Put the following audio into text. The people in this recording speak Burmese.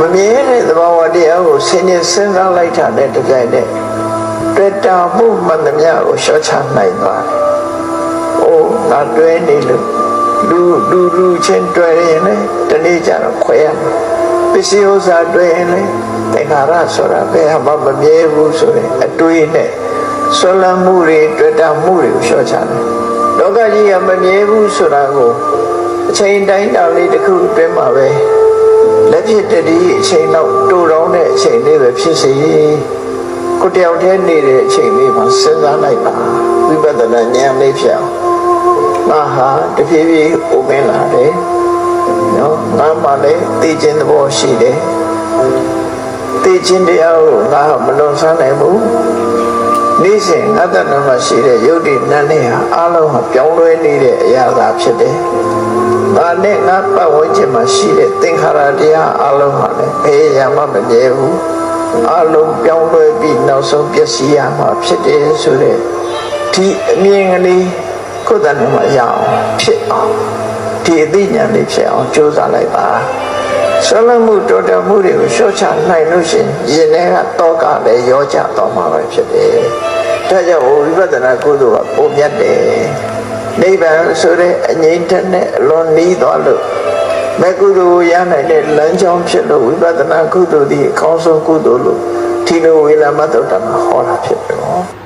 မမြဲတဲ့သဘာဝတရားကိုဆင်ញင်စဉ်းစားလိုက်တာနဲ့တကြိုင်နဲ့တွေ့တာမှုမှန်သမျှကိုရှော့ချနိုင်သွားတယ်။အိုးငါတွဲနေလို့လူလူလူချင်းတွဲရင်လေတနေ့ကျတော့ခွဲရမှာပစ္စည်းဥစ္စာတွဲရင်လေသင်္ခါရဆိုတာဘယ်မှမမြဲဘူးဆိုရင်အတွေးနဲ့ဆွလမ်းမှုတွေတွေ့တာမှုတွေကိုရှော့ချတယ်။လောကကြီးကမမြဲဘူးဆိုတာကိုအချိန်တိုင်းတာလေးတစ်ခုအတွင်းမှာပဲ လက်ဖြစ်တည်းအချိန်တော့တူတောင်းတဲ့အချိန်လေးပဲဖြစ်စေကိုတယောက်တည်းနေတဲ့အချိန်လေးမှာစဉ်းစားလိုက်ပါဝိပဿနာဉာဏ်လေးဖြစ်အောင်ငါဟာတဖြည်းဖြည်းအိုမင်းလာတယ်နော်ငါမှလည်းသိခြင်းသဘောရှိတယ်သိခြင်းတရားကိုငါမလွန်ဆန်းနိုင်ဘူးနေ့စဉ်ငါတဏ္ဍမှာရှိတဲ့ယုတ်တိနတ်နဲ့ဟာအလုံးဟာပြောင်းလဲနေတဲ့အရာသာဖြစ်တယ်။ ဒါနဲ့ငါပတ်ဝန်းကျင်မှာရှိတဲ့သင်္ခါရတရားအလုံးဟာလည်းဘယ်ရာမှမမြဲဘူး။အလုံးပြောင်းလဲပြီးနောက်ဆုံးပျက်စီးရမှာဖြစ်တယ်ဆိုတဲ့ဒီအမြင်ကလေးကိုယ်တဏ္ဍမှာရအောင်ဖြစ်အောင်ဒီအသိဉာဏ်လေးဖြစ်အောင်ကြိုးစားလိုက်ပါ။ဆွလမှုတော်တော်မှုတွေကိုရှော့ချနိုင်လို့ရှိရင်ရင်ထဲကတောကလည်းရောကြတော့မှာပဲဖြစ်တယ်။ဒါကြောင့်ဝိပဿနာကုသိုလ်ကပုံမြတ်တယ်။ နိဗ္ဗာန်ဆိုတဲ့အငြိမ့်တဲ့နဲ့အလွန်နီးသွားလို့မကုသိုလ်ကိုရနိုင်တဲ့လမ်းကြောင်းဖြစ်လို့ဝိပဿနာကုသိုလ်ဒီအကောင်းဆုံးကုသိုလ်လို့ဒီလိုဝေလာမတုတ်တမှာဟောတာဖြစ်တယ်နော်။